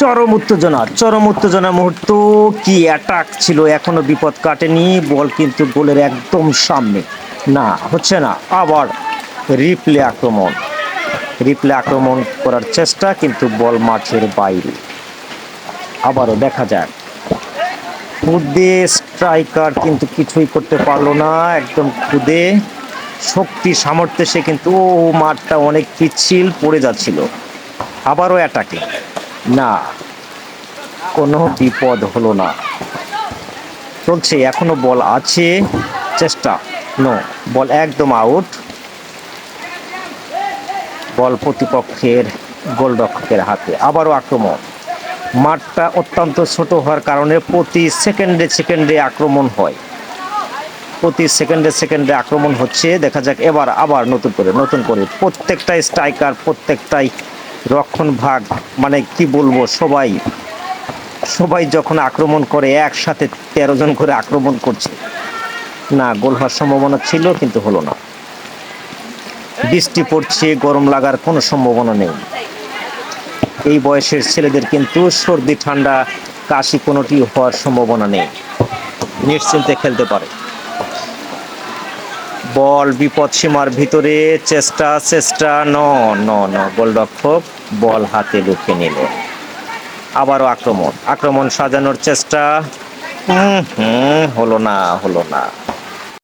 চরম উত্তেজনা চরম উত্তেজনা মুহূর্ত কি অ্যাটাক ছিল? এখনও বিপদ কাটেনি বল কিন্তু গোলের একদম সামনে। না, হচ্ছে না। আবার রিপ্লে আক্রমণ। রিপ্লে আক্রমণ করার চেষ্টা, কিন্তু বল মাঠের বাইরে। আবারও দেখা যাক। খুদে স্ট্রাইকার কিন্তু কিছুই করতে পারল না, একদম খুদে। শক্তি, সামর্থ্যে সে কিন্তু, ও মাঠটা অনেক পিচ্ছিল, পড়ে যাচ্ছিল। আবারও অ্যাটাকে না, কোনো বিপদ হলো না। চলছে, এখনও বল আছে, চেষ্টা। নো বল একদম আউট বল প্রতিপক্ষের গোলরক্ষকের হাতে। আবারও আক্রমণ। মাঠটা অত্যন্ত ছোট হওয়ার কারণে প্রতি সেকেন্ডে সেকেন্ডে আক্রমণ হয়। প্রতি সেকেন্ডে সেকেন্ডে আক্রমণ হচ্ছে। দেখা যাক, এবার আবার নতুন করে নতুন করে প্রত্যেকটাই স্ট্রাইকার প্রত্যেকটাই রক্ষণ ভাগ মানে কি বলব, সবাই সবাই যখন আক্রমণ করে, একসাথে তেরো জন করে আক্রমণ করছে। না, গোল হওয়ার সম্ভাবনা ছিল, কিন্তু হলো না। বৃষ্টি পড়ছে, গরম লাগার কোনো সম্ভাবনা নেই। এই বয়সের ছেলেদের কিন্তু সর্দি, ঠান্ডা, কাশি কোনোটি হওয়ার সম্ভাবনা নেই। নিশ্চিন্তে খেলতে পারে। বল বিপদ সীমার ভিতরে চেষ্টা চেষ্টা, ন ন ন। গোলরক্ষক বল হাতে লুকিয়ে নিল। আবারও আক্রমণ। আক্রমণ সাজানোর চেষ্টা। হুম হলো না হলো না।